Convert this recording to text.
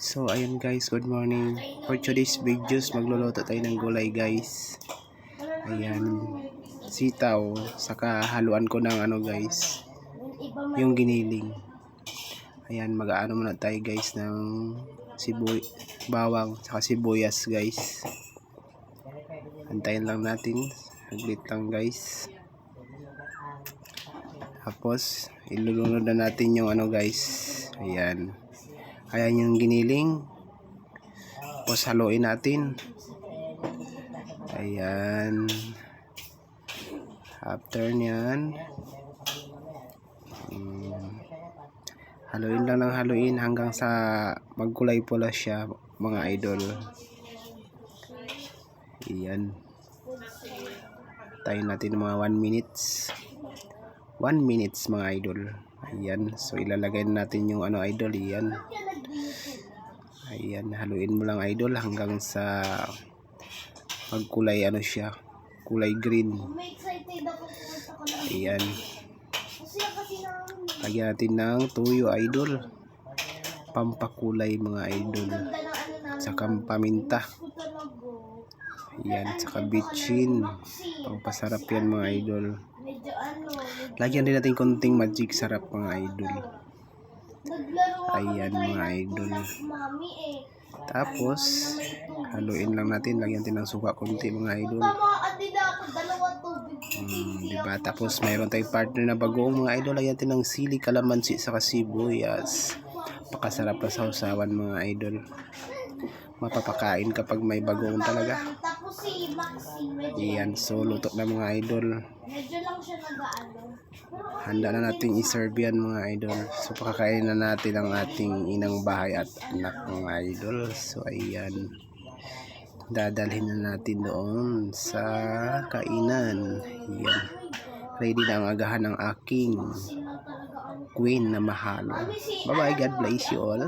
So, ayun guys, good morning. For today's videos, magluluto tayo ng gulay guys. Ayan, sitaw, saka haluan ko ng ano guys, yung giniling. Ayan, mag-aano muna tayo guys ng siboy, bawang, saka sibuyas guys. Antayin lang natin, saglit lang guys. Tapos, ilulunod na natin yung ano guys. Ayan. Ayan yung giniling. Tapos haluin natin. Ayan. After nyan. Um, haluin lang ng haluin hanggang sa magkulay pula siya mga idol. Ayan. Tayo natin mga 1 minutes. 1 minutes mga idol. Ayan. So ilalagay na natin yung ano idol. Ayan. Ayan. Haluin mo lang idol hanggang sa magkulay ano siya. Kulay green. Ayan. Lagyan natin ng tuyo idol. Pampakulay mga idol. Saka paminta. Ayan. Saka bitchin. Maxi. Pampasarap yan mga idol. Ano. Lagyan din natin konting magic sarap mga idol. Ayan, mga idol. eh. Tapos, haluin lang natin. Lagyan natin ng suka konti mga idol. Din. Hmm, diba? Tapos mayroon tayong partner na bagoong mga idol. Lagyan natin ng sili, kalamansi, saka sibuyas. Pakasarap na sausawan mga idol. Mapapakain kapag may bagoong talaga. Ayan, so luto na mga idol. Handa na natin i-serve yan mga idol. So pakakain na natin ang ating inang bahay at anak mga idol. So ayan. Dadalhin na natin doon sa kainan. Ayan. Ready na ang agahan ng aking queen na mahal. Bye bye, God bless you all.